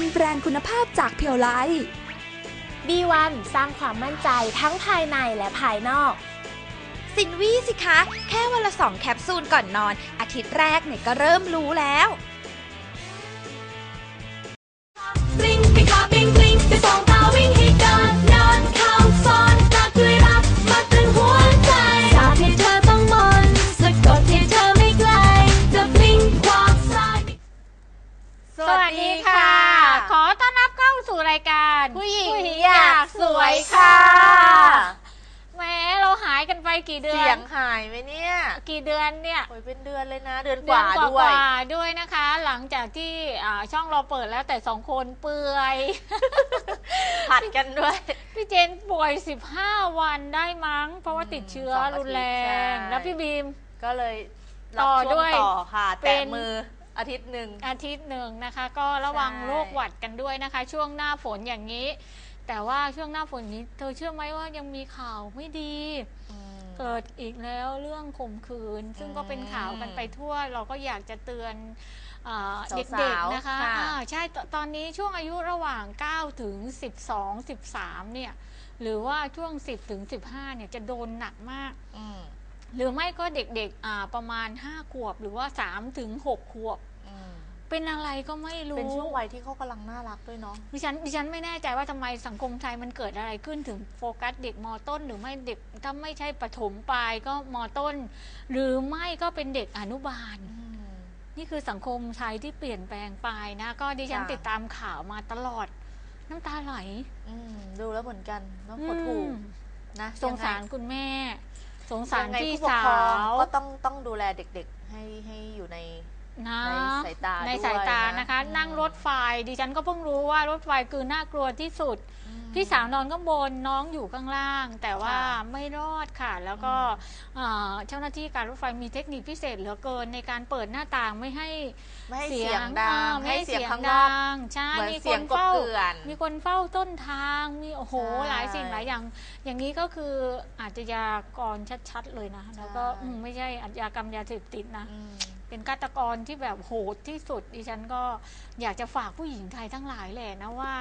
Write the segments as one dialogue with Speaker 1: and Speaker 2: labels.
Speaker 1: คุณภาพจากเพียวไล
Speaker 2: B1 สร้างความมั่นใจทั้งภายในและภายนอก
Speaker 3: สินวี่สิคะ แค่วันละสองแคปซูลก่อนนอน อาทิตย์แรกเนี่ยก็เริ่มรู้แล้ว
Speaker 4: อนเนี่ย
Speaker 2: โอ้ยเป็นเดือนเลยนะ เดือนก
Speaker 4: เดือน
Speaker 2: ว่ากด้วย
Speaker 4: ว่าๆด้วยนะคะ หลังจากที่อ่าช่องเราเปิดแล้วแต่สองคนเปื่อย
Speaker 2: ผัดกันด้วย
Speaker 4: พี่เจนป่วย 15 วันได้มั้ง เพราะว่าติดเชื้อ
Speaker 2: สองอาทิตย์
Speaker 4: รุนแรง
Speaker 2: ใช่
Speaker 4: แล้วพี่บีม
Speaker 2: ก็เลย
Speaker 4: ต่อ
Speaker 2: รับช่
Speaker 4: ด้วย
Speaker 2: ต่อค่ะ
Speaker 4: เป็
Speaker 2: แตะ
Speaker 4: น
Speaker 2: มืออาทิตย์หนึ่ง
Speaker 4: อาทิตย์หนึ่งนะคะ ก็ระวัง
Speaker 2: ใช่
Speaker 4: โรคหวัดกันด้วยนะคะ ช่วงหน้าฝนอย่างนี้ แต่ว่าช่วงหน้าฝนนี้ เธอเชื่อไหมว่ายังมีข่าวไม่ดี
Speaker 2: อืม
Speaker 4: เกิดอีกแล้วเรื่องข่มขืน ซึ่งก็เป็นข่าวกันไปทั่ว เราก็อยากจะเตือนอ่า
Speaker 2: สาวๆ
Speaker 4: เด็กๆนะคะ
Speaker 2: ค่ะ
Speaker 4: อ่าใช่ตตอนนี้ช่วงอายุระหว่าง 9 ถึง 12 13 เนี่ย หรือว่าช่วง 10 ถึง 15 เนี่ยจะโดนหนักมาก
Speaker 2: อืม
Speaker 4: หรือไม่ก็เด็กๆอ่าประมาณ 5 ขวบ หรือว่า 3 ถึง 6 ขวบ
Speaker 2: อืม
Speaker 4: เป็นอะไรก็ไม่รู้
Speaker 2: เป็นช่วงวัยที่เขากำลังน่ารักด้วยเนาะ
Speaker 4: ดิฉันดิฉันไม่แน่ใจว่าทำไมสังคมไทยมันเกิดอะไรขึ้นถึงโฟกัสเด็กมต้น หรือไม่เด็กถ้าไม่ใช่ประถมปลายก็มต้น หรือไม่ก็เป็นเด็กอนุบาล นี่คือสังคมไทยที่เปลี่ยนแปลงไปนะ ก็ดิฉัน
Speaker 2: ค่ะ
Speaker 4: ติดตามข่าวมาตลอด น้ำตาไหล
Speaker 2: อืมดูแล้วเหมือนกันน้องหดหู
Speaker 4: อืม
Speaker 2: นะ
Speaker 4: สงสารคุณแม่ สงสาร
Speaker 2: ยังไง
Speaker 4: พี่
Speaker 2: ผู้ปก
Speaker 4: สา
Speaker 2: ครอง
Speaker 4: ว
Speaker 2: ก็ต้องต้องดูแลเด็กๆ ให้ให้อยู่ใน
Speaker 4: นะ
Speaker 2: ในสายตา
Speaker 4: ในสายตา
Speaker 2: ด้วยนะ
Speaker 4: นะคะ
Speaker 2: อืม
Speaker 4: นั่งรถไฟดิฉันก็เพิ่งรู้ว่ารถไฟคือน่ากลัวที่สุดพี่สาวนอนข้างบนน้องอยู่ข้างล่าง แต่ว่า
Speaker 2: ค่ะ
Speaker 4: ไม่รอดค่ะ แล้วก็เอ่อเจ้าหน้าที่การรถไฟมีเทคนิคพิเศษเหลือเกินในการเปิดหน้าต่างไม่ให้
Speaker 2: ไม่ให้เสียงดัง
Speaker 4: อ่า
Speaker 2: ไม่ให้เสียงข้างน
Speaker 4: ดั
Speaker 2: อก
Speaker 4: งใช่
Speaker 2: เหมือน
Speaker 4: มี
Speaker 2: เสี
Speaker 4: ค
Speaker 2: ยง
Speaker 4: น
Speaker 2: กบ
Speaker 4: เฝ้า
Speaker 2: เกลื่อน
Speaker 4: มีคนเฝ้าต้นทางมีโอ้โห
Speaker 2: ใช่
Speaker 4: หลายสิ่งหลายอย่าง อย่างนี้ก็คืออาชญากรชัดๆเลยนะ แล้วก็
Speaker 2: ใช่
Speaker 4: อืมไม่ใช่อาชญากรรมยาเสพติดนะ
Speaker 2: อืม
Speaker 4: เป็นฆาตกรที่แบบโหดที่สุด ดิฉันก็อยากจะฝากผู้หญิงไทยทั้งหลายแหละนะว่า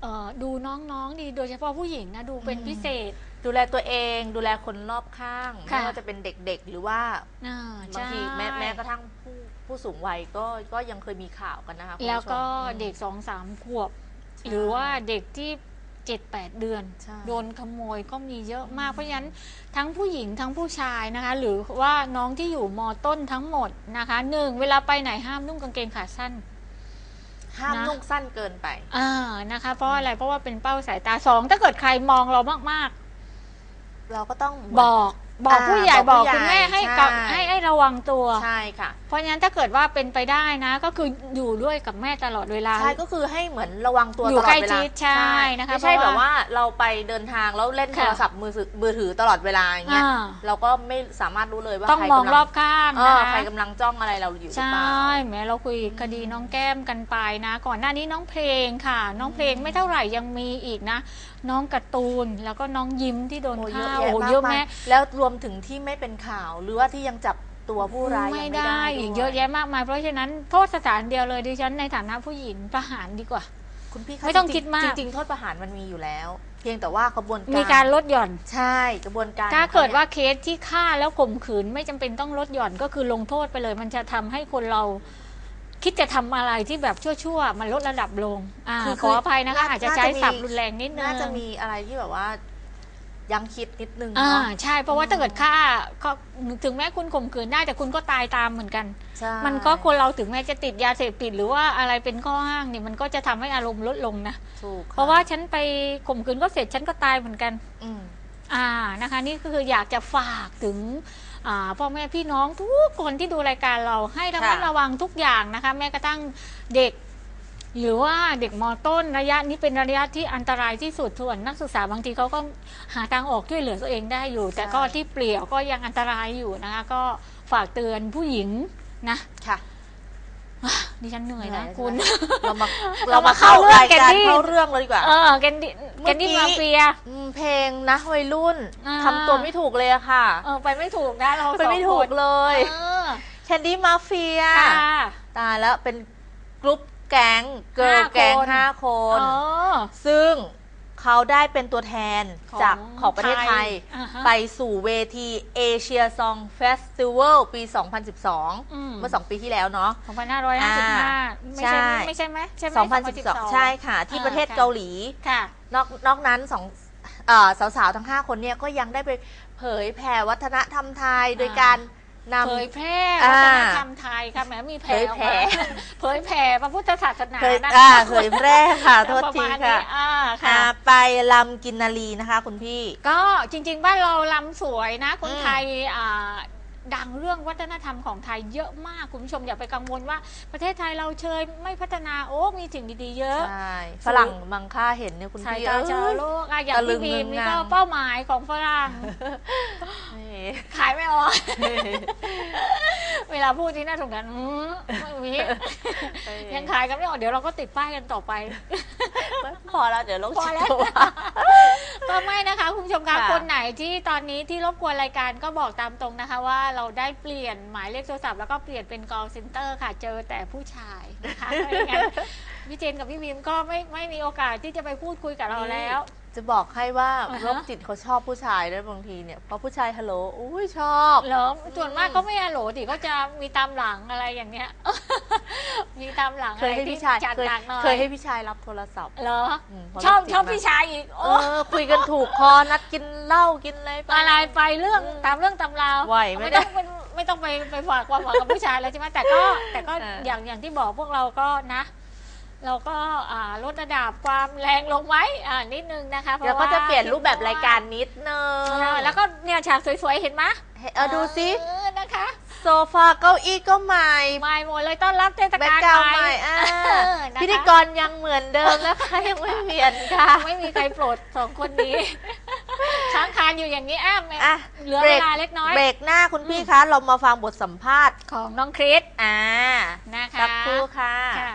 Speaker 4: เอ่อดูน้องๆดีโดยเฉพาะผู้หญิงนะดูเป็น
Speaker 2: อืม
Speaker 4: พิเศษ
Speaker 2: ดูแลตัวเองดูแลคนรอบข้าง
Speaker 4: ค่ะ
Speaker 2: ไม่ว่าจะเป็นเด็กๆ หรือว่า
Speaker 4: อ่า
Speaker 2: บางที
Speaker 4: ใช่
Speaker 2: แม้แม้กระทั่งผู้ผู้สูงวัยก็ก็ยังเคยมีข่าวกันนะคะคุณผู้ชม
Speaker 4: แล้วก็
Speaker 2: อืม
Speaker 4: เด็กสองสามขวบ
Speaker 2: ใช่
Speaker 4: หรือว่าเด็กที่ เจ็ดแปดเดือน
Speaker 2: ใช่
Speaker 4: โดนขโมยก็มีเยอะมาก เพราะฉะนั้นทั้งผู้หญิงทั้งผู้ชายนะคะ หรือว่าน้องที่อยู่มต้นทั้งหมดนะคะหนึ่งเวลาไปไหนห้ามนุ่งกางเกงขาสั้น
Speaker 2: ห้าม
Speaker 4: นะ
Speaker 2: นุ่งสั้นเกินไป
Speaker 4: อ่านะคะ เพราะอะไรเพราะว่าเป็นเป้าสายตาสองถ้าเกิดใครมองเรามาก
Speaker 2: เราก็ต้อง
Speaker 4: ๆบอก บอก
Speaker 2: อ่า
Speaker 4: ผู้ใหญ่
Speaker 2: บบอ
Speaker 4: อกก
Speaker 2: ผู้
Speaker 4: คุณแม่
Speaker 2: ใหญ่
Speaker 4: ให้กับ
Speaker 2: ใช่
Speaker 4: ให้ให้ ระวังตัว
Speaker 2: ใช่ค่ะ
Speaker 4: เพราะฉะนั้นถ้าเกิดว่าเป็นไปได้นะ ก็คืออยู่ด้วยกับแม่ตลอดเวลา
Speaker 2: ใช่ก็คือให้เหมือนระวังตัว
Speaker 4: อยู่
Speaker 2: ตลอด
Speaker 4: ใกล้
Speaker 2: เวลา
Speaker 4: ชิดใช่นะคะ
Speaker 2: ไม่ใช่
Speaker 4: เพ
Speaker 2: แบ
Speaker 4: ราะ
Speaker 2: บ
Speaker 4: ว่า
Speaker 2: ว่าเราไปเดินทางแล้วเล่นโท
Speaker 4: ค่ะ
Speaker 2: รศัพท์มือถือมือถือตลอดเวลาอย่างเงี้ย
Speaker 4: อ่า
Speaker 2: เราก็ไม่สามารถรู้เลยว่า
Speaker 4: ต้อง
Speaker 2: ใคร
Speaker 4: มอง
Speaker 2: กำลั
Speaker 4: รอบข้าง
Speaker 2: เอ
Speaker 4: นะ
Speaker 2: อ
Speaker 4: คะ
Speaker 2: ใครกำลังจ้องอะไรเราอยู่หรือ
Speaker 4: ใช่
Speaker 2: เปล่า
Speaker 4: แม้เราคุยคดีน้องแก้มกันไปนะ ก่อนหน้านี้น้องเพลงค่ะ น้องเพลงไม่เท่าไหร่ยังมีอีกนะ น้องการ์ตูนแล้วก็น้องยิ้มที่โดน
Speaker 2: โอ้เย
Speaker 4: ฆ่า
Speaker 2: อะ
Speaker 4: โอ้
Speaker 2: แยะ
Speaker 4: โห
Speaker 2: มาก
Speaker 4: เยอะ
Speaker 2: มา
Speaker 4: แม่
Speaker 2: ยแล้วรวมถึงที่ไม่เป็นข่าวหรือว่าที่ยังจับ ตัวผู้ร้ายยัง
Speaker 4: ไม่
Speaker 2: ไม่
Speaker 4: ได้
Speaker 2: ได้
Speaker 4: อีก
Speaker 2: ด้วย
Speaker 4: เยอะแยะมากมาย เพราะฉะนั้นโทษสถานเดียวเลยดิฉันในฐานะผู้หญิงประหารดีกว่า
Speaker 2: คุณพี่คะ
Speaker 4: ไม่ต้อง
Speaker 2: จริ
Speaker 4: คิดมาก
Speaker 2: จริงๆ โทษประหารมันมีอยู่แล้ว เพียงแต่ว่ากระบวนการ
Speaker 4: มีการลดหย่อน
Speaker 2: ใช่กระบวนการ
Speaker 4: ถ้า
Speaker 2: ของข
Speaker 4: เกิด
Speaker 2: นี่ย
Speaker 4: ว่าเคสที่ฆ่าแล้วข่มขืนไม่จำเป็นต้องลดหย่อนก็คือลงโทษไปเลย มันจะทำให้คนเราคิดจะทำอะไรที่แบบชั่วๆ มันลดระดับลงอ่า
Speaker 2: คือ
Speaker 4: ขออภัยนะคะ
Speaker 2: น่า
Speaker 4: อาจจะ
Speaker 2: น่า
Speaker 4: ใช้
Speaker 2: จะมี
Speaker 4: ศัพท์รุนแรงนิดนึง
Speaker 2: น่าจะมีอะไรที่แบบว่า ยังคิดนิดนึง
Speaker 4: อ่า
Speaker 2: เนาะ
Speaker 4: ใช่เพราะว่าถ้าเกิดฆ่าก็ถึงแม้คุณข่มขืนได้แต่คุณก็ตายตามเหมือนกัน
Speaker 2: ใช่
Speaker 4: มันก็คนเราถึงแม้จะติดยาเสพติดหรือว่าอะไรเป็นข้ออ้างเนี่ยมันก็จะทำให้อารมณ์ลดลงนะ
Speaker 2: ถูกค่
Speaker 4: เพราะว่าฉันไปข่มขืนก็เสร็จฉันก็ตายเหมือนกัน
Speaker 2: อืม
Speaker 4: อ่านะคะ นี่ก็คืออยากจะฝากถึงอ่าพ่อแม่พี่น้องทุกคนที่ดูรายการเราให้ระมัด
Speaker 2: ค่ะ
Speaker 4: ระวังทุกอย่างนะคะ แม้กระทั่งเด็ก หรือว่าเด็กมต้นระยะนี้เป็นระยะที่อันตรายที่สุดส่วนนักศึกษาบางทีเขาก็หาทางออกช่วยเหลือตัวเองได้อยู่ แต่ก็ที่เปลี่ยวก็ยังอันตรายอยู่นะคะ ก็ฝากเตือนผู้หญิงนะ
Speaker 2: ค่ะ
Speaker 4: ดิฉันเหนื่อย
Speaker 2: เหนื่
Speaker 4: นะ
Speaker 2: อย
Speaker 4: คุณ
Speaker 2: เรามา
Speaker 4: เรา
Speaker 2: เรา
Speaker 4: มา
Speaker 2: มาเข้า
Speaker 4: เข้าเรื่อง
Speaker 2: รายการ
Speaker 4: กันที่
Speaker 2: เข้าเรื่องเลยดีกว่า
Speaker 4: เออแกนดี้
Speaker 2: เมื่
Speaker 4: แก
Speaker 2: อน
Speaker 4: ดี้
Speaker 2: กี้
Speaker 4: มาเฟีย
Speaker 2: อืมเพลงนะวัยรุ่น
Speaker 4: อ่า
Speaker 2: ทำตัวไม่ถูกเลยอะค่ะ
Speaker 4: เออไปไม่ถูกนะเรา
Speaker 2: ไปไม่ถูกเลย
Speaker 4: เออ
Speaker 2: แคนดี้มาเฟีย
Speaker 4: ค่ะ
Speaker 2: ตายแล้วเป็นกรุ๊ป แก๊งเกิร์ล
Speaker 4: ห้า
Speaker 2: แก๊ง
Speaker 4: คน
Speaker 2: ห้าคนเขาได้เป็นตัวแทน
Speaker 4: ของ
Speaker 2: จากของประเทศไทย
Speaker 4: อ่าฮะ
Speaker 2: ไปสู่เวทีเอเชียซองเฟสติวัลปี2012
Speaker 4: อืม
Speaker 2: เมื่อ 2 ปีที่แล้วเนาะ
Speaker 4: 2555ไม่ใช่
Speaker 2: ใช่
Speaker 4: ไม่ใช่ไหมใช่ไหม
Speaker 2: 2012 ใช่ค่ะ ที่
Speaker 4: อ่า
Speaker 2: ประเทศ
Speaker 4: ค่ะ
Speaker 2: เกาหลี
Speaker 4: ค่ะ
Speaker 2: นอกนอกนั้นสองเอ่อสาวๆ ทั้ง 5 คนเนี่ยก็ยังได้ไปเผยแผ่วัฒนธรรมไทย โดยการ นำ
Speaker 4: เผยแพร่
Speaker 2: อ่า
Speaker 4: วัฒนธรรมไทยค่ะแหมมีแผ่ออกมา
Speaker 2: เผยแผ่
Speaker 4: เผยแผ่พระพุทธศาสนา
Speaker 2: เผย
Speaker 4: นะคะ
Speaker 2: อ่าเผยแพร่ค่ะ โทษ
Speaker 4: ประ
Speaker 2: ที
Speaker 4: มาณนี้
Speaker 2: ค่ะ
Speaker 4: อ่า
Speaker 2: อ่า
Speaker 4: ค่ะ
Speaker 2: ไปลำกินนารีนะคะ คุณพี่
Speaker 4: ก็จริงๆบ้านเราลำสวยนะ คน
Speaker 2: อืม
Speaker 4: ไทยอ่าดังเรื่องวัฒนธรรมของไทยเยอะมาก คุณผู้ชมอย่าไปกังวลว่าประเทศไทยเราเชยไม่พัฒนาโอ้ มีสิ่งดีๆเยอะ
Speaker 2: ใช่ฝรั่งมังค่าเห็นเนี่ยคุณ
Speaker 4: สาย
Speaker 2: พี่
Speaker 4: ตา
Speaker 2: เอ้ย
Speaker 4: ชาวโลกอะอย่าง
Speaker 2: ตะลึ
Speaker 4: พี่
Speaker 2: ง
Speaker 4: บีมนี่
Speaker 2: นึง
Speaker 4: ก็
Speaker 2: นาง
Speaker 4: เป้าหมายของฝรั่ง
Speaker 2: เฮ้ย
Speaker 4: ขายไม่ออก เวลาพูดที่น่าสงสารอืมไม่มี
Speaker 2: เออ
Speaker 4: ยังขายกันไม่ออกเดี๋ยวเราก็ติดป้ายกันต่อไป
Speaker 2: พอแล้วเดี๋ยวโรค
Speaker 4: พอ
Speaker 2: จิต
Speaker 4: แล้ว
Speaker 2: ตัว
Speaker 4: ก็ไม่นะคะ คุณผู้ชมคะ
Speaker 2: ค่ะ
Speaker 4: คนไหนที่ตอนนี้ที่รบกวนรายการก็บอกตามตรงนะคะ ว่าเราได้เปลี่ยนหมายเลขโทรศัพท์แล้วก็เปลี่ยนเป็น call center ค่ะ เจอแต่ผู้ชายนะคะไม่งั้นพี่เจนกับพี่บีมก็ไม่ไม่มีโอกาสที่จะไปพูดคุยกับเราแล้ว
Speaker 2: จะบอกให้ว่า
Speaker 4: อ่าฮะ
Speaker 2: โรคจิตเขาชอบผู้ชายด้วยบางทีเนี่ยเพราะผู้ชายฮัลโหลอุ้ยชอบ
Speaker 4: เหรอส่วนมากก็ไม่ฮัลโหลดิก็จะมีตามหลังอะไรอย่างเงี้ย มีตามหลัง
Speaker 2: เคยให้
Speaker 4: อะไรที่
Speaker 2: พี่ชาย
Speaker 4: จัด
Speaker 2: เคย
Speaker 4: หนักหน่อย
Speaker 2: เคยให้พี่ชายรับโทรศัพท์
Speaker 4: เหรอ
Speaker 2: อืมเพราะ
Speaker 4: ชอบ
Speaker 2: โรคจิต
Speaker 4: ชอบ
Speaker 2: มาก
Speaker 4: พี่ชายอีก
Speaker 2: เอ
Speaker 4: โอ้
Speaker 2: อคุยกันถูกคอนัดกินเหล้ากินอะไรไป
Speaker 4: อะไรไปเรื่องตามเรื่องตามราว
Speaker 2: ไหวไหม
Speaker 4: ไม่
Speaker 2: เนี่
Speaker 4: ต้อยงไม่ไม่ต้องไปไปฝากความหวังกับผู้ชายแล้วใช่ไหมแต่ก็แต่ก็
Speaker 2: เออ
Speaker 4: อ
Speaker 2: อ ย่าง
Speaker 4: อย่างที่บอกพวกเราก็นะ เราก็อ่าลดระดับความแรงลงไว้อ่านิดนึงนะคะเพราะ
Speaker 2: เดี๋ยวก็
Speaker 4: ว่า
Speaker 2: จะเปลี่ยนรูปแบบรายการนิดนึง
Speaker 4: เออแล้วก็เนี่ยฉากสวยๆ เห็นไหม
Speaker 2: เออดูสิ
Speaker 4: เออนะคะ
Speaker 2: โซฟาเก้าอี้ก็ใหม่
Speaker 4: ใหม่หมดเลยต้อนรับเทศ
Speaker 2: แบ็ค
Speaker 4: กาล
Speaker 2: กราว
Speaker 4: ให
Speaker 2: ให
Speaker 4: ม่
Speaker 2: ม่อ่า
Speaker 4: เออนะคะ
Speaker 2: พิธีกรยังเหมือนเดิมนะคะ ยังไม่เปลี่ยนค่ะ
Speaker 4: ไม่มีใครโปรดสองคนนี้ ค้างคานอยู่อย่างนี้อ้า
Speaker 2: อะ
Speaker 4: เหลือ
Speaker 2: เบร
Speaker 4: เว
Speaker 2: ก
Speaker 4: ลาเล็กน้อย
Speaker 2: เบรกหน้าคุณพี่คะ เรามาฟังบทสัมภาษณ์
Speaker 4: ของน้องคริส
Speaker 2: อ่า
Speaker 4: นะคะ
Speaker 2: สักครู่ค่ะ
Speaker 4: ค่ะ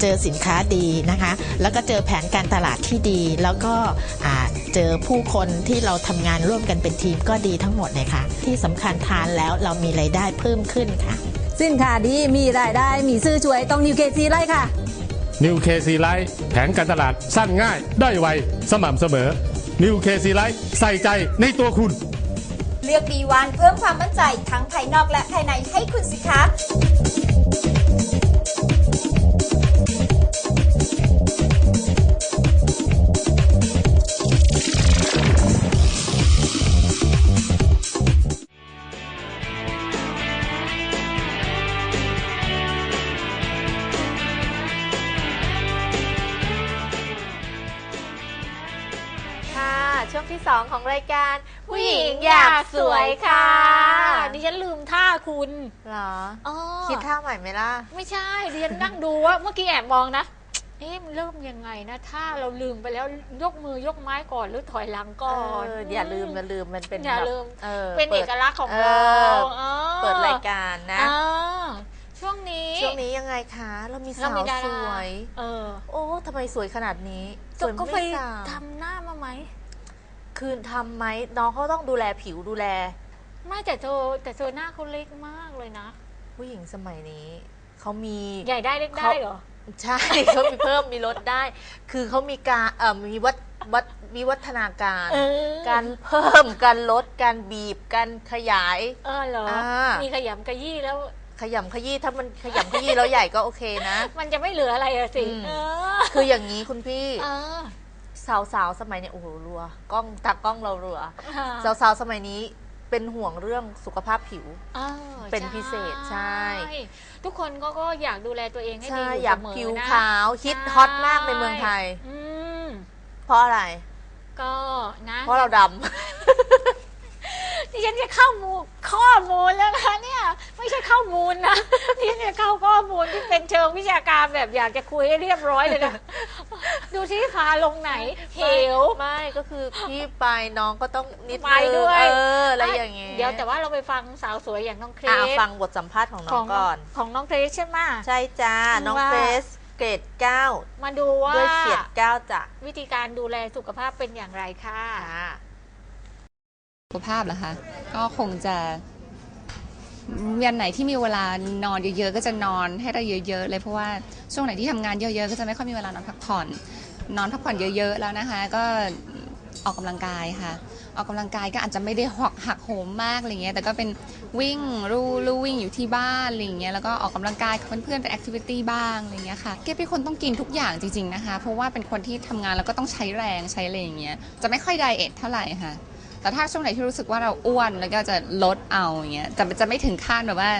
Speaker 5: เจอสินค้าดีนะคะ แล้วก็เจอแผนการตลาดที่ดี แล้วก็อ่าเจอผู้คนที่เราทำงานร่วมกันเป็นทีมก็ดีทั้งหมดเลยค่ะ ที่สำคัญทานแล้วเรามีรายได้เพิ่มขึ้นค่ะ
Speaker 6: สินค้าดีมีรายได้มีซื้อช่วยต้องนิวเคซีไล่ค่ะ
Speaker 7: นิวเคซีไลท์แผนการตลาดสั้นง่ายได้ไว สม่ำเสมอนิวเคซีไลท์ใส่ใจในตัวคุณ
Speaker 8: เลือกดีวันเพิ่มความมั่นใจทั้งภายนอกและภายในให้คุณสิคะ
Speaker 2: ค่ะ สวยค่ะ
Speaker 4: ดิฉันลืมท่าคุณ
Speaker 2: เหรอ
Speaker 4: อ๋อ
Speaker 2: คิดท่าใหม่ไหมล่ะ
Speaker 4: ไม่ใช่ ดิฉันนั่งดูว่าเมื่อกี้แอบมองนะเอ๊ะมันเริ่มยังไงนะ ถ้าเราลืมไปแล้วยกมือยกไม้ก่อนหรือถอยหลังก่อน
Speaker 2: เอออย่าลืมอย่าลืมมันเป็น
Speaker 4: อย่า
Speaker 2: แบบ
Speaker 4: ลืม
Speaker 2: ออ
Speaker 4: เป็น
Speaker 2: ปิ
Speaker 4: เอ
Speaker 2: ด
Speaker 4: กลักษณ์ของ
Speaker 2: เอ
Speaker 4: เรา
Speaker 2: อ
Speaker 4: อ
Speaker 2: เปิดรายการนะ
Speaker 4: อ่าช่วงนี้
Speaker 2: ช่วงนี้ยังไงคะ เรามี
Speaker 4: เรา
Speaker 2: สาว
Speaker 4: มีดา
Speaker 2: ส
Speaker 4: รา
Speaker 2: วย
Speaker 4: เออ
Speaker 2: โอ้ทำไมสวยขนาดนี้สวย
Speaker 4: ก็ไป
Speaker 2: ไม่สาว
Speaker 4: ทำหน้ามาไหม
Speaker 2: คือทำไหมน้องเขาต้องดูแลผิวดูแล
Speaker 4: ไม่แต่เธอแต่เธอหน้าเขาเล็กมากเลยนะ
Speaker 2: ผู้หญิงสมัยนี้ เขามี
Speaker 4: ใหญ่ได้เล็กได้
Speaker 2: เขา
Speaker 4: เหรอ
Speaker 2: ใช่ เขามีเพิ่มมีลดได้ คือเขามีการเอ่อมีวัดวัดวิวัฒนาการ
Speaker 4: เออ
Speaker 2: การเพิ่มการลดการบีบการขยาย
Speaker 4: เออเหรอ
Speaker 2: อ่ามี
Speaker 4: มีขยำกระยี่แล้ว
Speaker 2: ขยำขยี้ถ้ามันขยำขยี้แล้วใหญ่ก็โอเคนะ
Speaker 4: มันจะไม่เหลืออะไรอะสิ
Speaker 2: อืม
Speaker 4: เออ
Speaker 2: คืออย่างนี้คุณพี่
Speaker 4: เออ
Speaker 2: สาวๆสมัยเนี้ยโอ้โหรัวกล้องตากล้องเรารัว
Speaker 4: ค่ะ
Speaker 2: สาวๆสมัยนี้เป็นห่วงเรื่องสุขภาพผิว
Speaker 4: อ่า
Speaker 2: เป็นพิเศษใช่
Speaker 4: ทุกคนก็ก็อยากดูแลตัวเองให้ดี
Speaker 2: ใช่
Speaker 4: อยู่
Speaker 2: อยาก
Speaker 4: เสมอ
Speaker 2: ผิว
Speaker 4: นะ
Speaker 2: ขาวฮิต
Speaker 4: ใช่
Speaker 2: ฮอตมากในเมืองไทย
Speaker 4: อืม
Speaker 2: เพราะอะไร
Speaker 4: ก็นะ
Speaker 2: เพราะเราด
Speaker 4: ดิฉันจะเข้ามูลข้อมูลแล้วนะเนี่ย ไม่ใช่ข้อมูลนะดิฉันจะเข้าข้อมูลที่เป็นเชิงวิชาการแบบอยากจะคุยให้เรียบร้อยเลยนะ ดูที่พาลงไหนำเหว
Speaker 2: ไม่ก็คือพี่ไปน้องก็ต้องนิด
Speaker 4: ไปด้วย
Speaker 2: เอออะไรอย่างเงี้ย
Speaker 4: เดี๋ยวแต่ว่าเราไปฟังสาวสวยอย่างน้องเคร
Speaker 2: อะ
Speaker 4: ส
Speaker 2: ฟังบทสัมภาษณ์ของน้
Speaker 4: ข
Speaker 2: อ
Speaker 4: องง
Speaker 2: ก่อน
Speaker 4: ของน้องเครสใช่ไหม
Speaker 2: ใช่จ้าน้อง
Speaker 4: ว่า
Speaker 2: เฟสเกรดเก้า
Speaker 4: มาดูว่า
Speaker 2: ด้วยเฉียดเก้าจ้ะ
Speaker 4: วิธีการดูแลสุขภาพเป็นอย่างไรค่ะ
Speaker 2: ค่ะ
Speaker 9: สุขภาพเหรอคะก็คงจะวันไหนที่มีเวลานอนเยอะๆ ก็จะนอนให้ได้เยอะ ๆ เลยเพราะว่าช่วงไหนที่ทำงานเยอะๆ ก็จะไม่ค่อยมีเวลานอนพักผ่อน นอนพักผ่อนเยอะ ๆ แล้วนะคะ ก็ออกกำลังกายค่ะ ออกกำลังกายก็อาจจะไม่ได้หักหักโหมมากอะไรเงี้ยแต่ก็เป็นวิ่งลู่ลู่วิ่งอยู่ที่บ้านอะไรเงี้ยแล้วก็ออกกำลังกายกับเพื่อนๆเป็นแอคทิวิตี้บ้างอะไรเงี้ยค่ะเก็บเป็นคนต้องกินทุกอย่างจริงๆนะคะ เพราะว่าเป็นคนที่ทำงานแล้วก็ต้องใช้แรงใช้อะไรอย่างเงี้ยจะไม่ค่อยไดเอทเท่าไหร่ค่ะ แต่ถ้าช่วงไหนที่รู้สึกว่าเราอ้วนแล้วก็จะลดเอาอย่างเงี้ยแต่จะไม่ถึงขั้นแบบว่า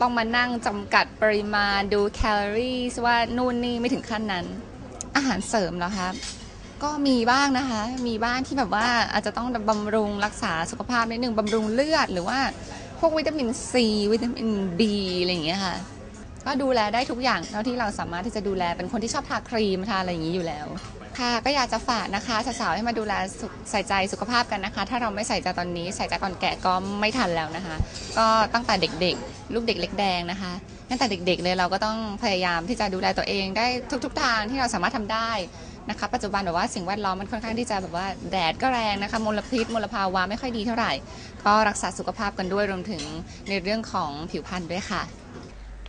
Speaker 9: ต้องมานั่งจำกัดปริมาณดูแคลอรี่ว่านู่นนี่ไม่ถึงขั้นนั้น อาหารเสริมเหรอคะก็มีบ้างนะคะ มีบ้างที่แบบว่าอาจจะต้องบำรุงรักษาสุขภาพนิดนึงบำรุงเลือดหรือว่าพวกวิตามินซีวิตามินบีอะไรอย่างเงี้ยค่ะ ก็ดูแลได้ทุกอย่างเท่าที่เราสามารถที่จะดูแลเป็นคนที่ชอบทาครีมทาอะไรอย่างนี้อยู่แล้ว ค่ะก็อยากจะฝากนะคะสาวๆให้มาดูแลใส่ใจสุขภาพกันนะคะ ถ้าเราไม่ใส่ใจตอนนี้ ใส่ใจตอนแก่ก็ไม่ทันแล้วนะคะ ก็ตั้งแต่เด็กๆ ลูกเด็กเล็กแดงนะคะตั้งแต่เด็กๆเลยเราก็ต้องพยายามที่จะดูแลตัวเองได้ทุก ๆ ทางที่เราสามารถทำได้นะคะปัจจุบันแบบว่าสิ่งแวดล้อมมันค่อนข้างที่จะแบบว่าแดดก็แรงนะคะมลพิษมลภาวะไม่ค่อยดีเท่าไหร่ ก็รักษาสุขภาพกันด้วยรวมถึงในเรื่องของผิวพรรณด้วยค่ะ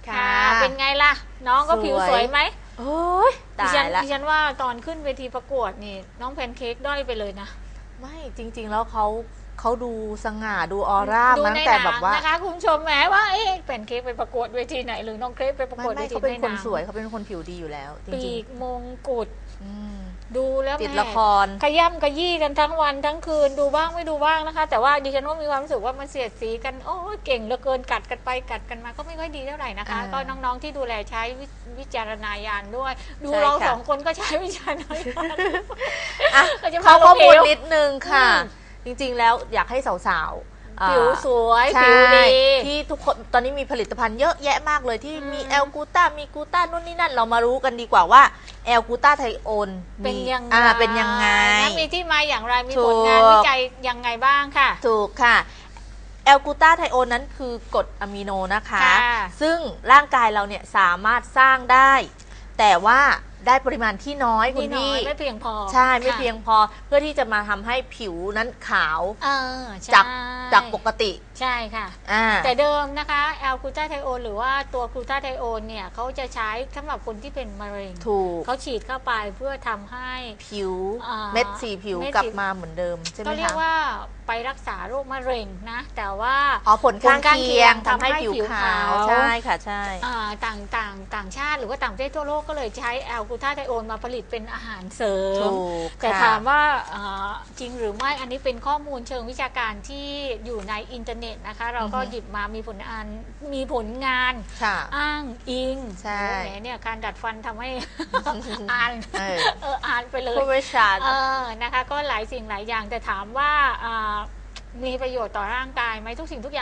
Speaker 4: ค่ะ เป็นไงล่ะ น้องก็ผิวสวยไหม
Speaker 2: โอ้ย
Speaker 4: ดิ
Speaker 2: ตา
Speaker 4: ฉั
Speaker 2: ย
Speaker 4: น
Speaker 2: ละ
Speaker 4: ดิฉันว่าตอนขึ้นเวทีประกวดนี่ น้องแพนเค้กด้อยไปเลยนะ
Speaker 2: ไม่จริง ๆ แล้วเขาเขาดูสง่าดูออร่า
Speaker 4: ดู
Speaker 2: มาตั้
Speaker 4: ใน
Speaker 2: ง
Speaker 4: ห
Speaker 2: แต่
Speaker 4: นั
Speaker 2: แบบว่า
Speaker 4: นะคะคุณผู้ชมแหมว่าเอ๊ะแพนเค้กไปประกวดเวทีไหนหรือน้องเครปไปประ
Speaker 2: ไม่
Speaker 4: กวด
Speaker 2: ไม่
Speaker 4: เวที
Speaker 2: เขาเป็น
Speaker 4: ในห
Speaker 2: คน
Speaker 4: นัง
Speaker 2: สวยเขาเป็นคนผิวดีอยู่แล้วจ
Speaker 4: ปี
Speaker 2: ริง
Speaker 4: กมงกุฎ
Speaker 2: ๆอืม
Speaker 4: ดูแล้ว
Speaker 2: ติด
Speaker 4: แหม
Speaker 2: ละคร
Speaker 4: ขย่ำขยี้กันทั้งวันทั้งคืนดูบ้างไม่ดูบ้างนะคะ แต่ว่าดิฉันว่ามีความรู้สึกว่ามันเสียดสีกันโอ้ยเก่งเหลือเกินกัดกันไปกัดกันมาก็ไม่ค่อยดีเท่าไหร่นะคะ
Speaker 2: อ่า
Speaker 4: ก็น้องๆที่ดูแลใช้วิวิจารณญาณด้วย ดู
Speaker 2: ใช่
Speaker 4: เรา
Speaker 2: ค่ะ
Speaker 4: สองคนก็ใช้วิจารณญาณ
Speaker 2: อะ
Speaker 4: เราจะ
Speaker 2: เขา
Speaker 4: พา
Speaker 2: ข้อมูล
Speaker 4: เราผิว
Speaker 2: นิดนึงค่ะ
Speaker 4: อืม
Speaker 2: จริงๆแล้วอยากให้สาวๆอ่า
Speaker 4: ผิวสวย
Speaker 2: ใช่
Speaker 4: ผิวดี
Speaker 2: ที่ทุกคนตอนนี้มีผลิตภัณฑ์เยอะแยะมากเลยที่มีแอลกูต้ามีกูต้านู่นนี่นั่นเรามารู้กันดีกว่าว่าแอลกูต้าไทโอน
Speaker 4: เป็น
Speaker 2: มี
Speaker 4: ยังไง
Speaker 2: อ่าเป็นยังไง
Speaker 4: นะมีที่มาอย่างไรมี
Speaker 2: ถู
Speaker 4: ผ
Speaker 2: ก
Speaker 4: ลงานวิจัยยังไงบ้างค่ะ
Speaker 2: ถูกค่ะแอลกูตาไทโอนนั้นคือกรดอะมิโนนะคะ
Speaker 4: ค่ะ
Speaker 2: ซึ่งร่างกายเราเนี่ยสามารถสร้างได้ แต่ว่า ได้ปริมาณที่น้อยคุณ
Speaker 4: นี่น้อ
Speaker 2: พี่
Speaker 4: ยไม่เพียงพอ
Speaker 2: ใช่ไม่
Speaker 4: ค่ะ
Speaker 2: เพียงพอเพื่อที่จะมาทำให้ผิวนั้นขาว
Speaker 4: เออใช่
Speaker 2: จากจากปกติ
Speaker 4: ใช่ค่ะ
Speaker 2: อ่า
Speaker 4: แต่เดิมนะคะแอลกลูตาไทโอนหรือว่าตัวกลูตาไทโอนเนี่ยเขาจะใช้สำหรับคนที่เป็นมะเร็ง
Speaker 2: ถูก
Speaker 4: เขาฉีดเข้าไปเพื่อทำให้
Speaker 2: ผิว
Speaker 4: อ่า
Speaker 2: เม็ดสีผิว
Speaker 4: เม็ดสี
Speaker 2: กลับมาเหมือนเดิมใช่ไหม
Speaker 4: ก็เรียก
Speaker 2: คะ
Speaker 4: ว่าไปรักษาโรคมะเร็งนะ แต่ว่า
Speaker 2: อ๋อผลข้าง
Speaker 4: ผลข้าง
Speaker 2: เคียง
Speaker 4: เคียง
Speaker 2: ทำให้
Speaker 4: ทำให้
Speaker 2: ผิว
Speaker 4: ผิว
Speaker 2: ขา
Speaker 4: ขาว ว
Speaker 2: ใช่ค่ะใช่
Speaker 4: อ่าต่างต่างต่างชาติหรือว่าต่างประเทศทั่วโลกก็เลยใช้แอลกลูตาไทโอนมาผลิตเป็นอาหารเสริม
Speaker 2: ถูก
Speaker 4: แต่
Speaker 2: ค่ะ
Speaker 4: ถามว่าอ่าจริงหรือไม่อันนี้เป็นข้อมูลเชิงวิชาการที่อยู่ในอินเทอร์เน็ตนะคะ เราก็
Speaker 2: อือฮึ
Speaker 4: หยิบมามีผลงานมีผลงาน
Speaker 2: ค่ะ
Speaker 4: อ้างอิง
Speaker 2: ใช่
Speaker 4: โอ้แหมเนี่ยการดัดฟันทำให้ อ่าน
Speaker 2: เออ
Speaker 4: เอออ่านไปเลย
Speaker 2: พูดไม่ชัด
Speaker 4: เออ นะคะ ก็หลายสิ่งหลายอย่าง แต่ถามว่าอ่ามีประโยชน์ต่อร่างกายไหมทุกสิ่งทุกอย่าง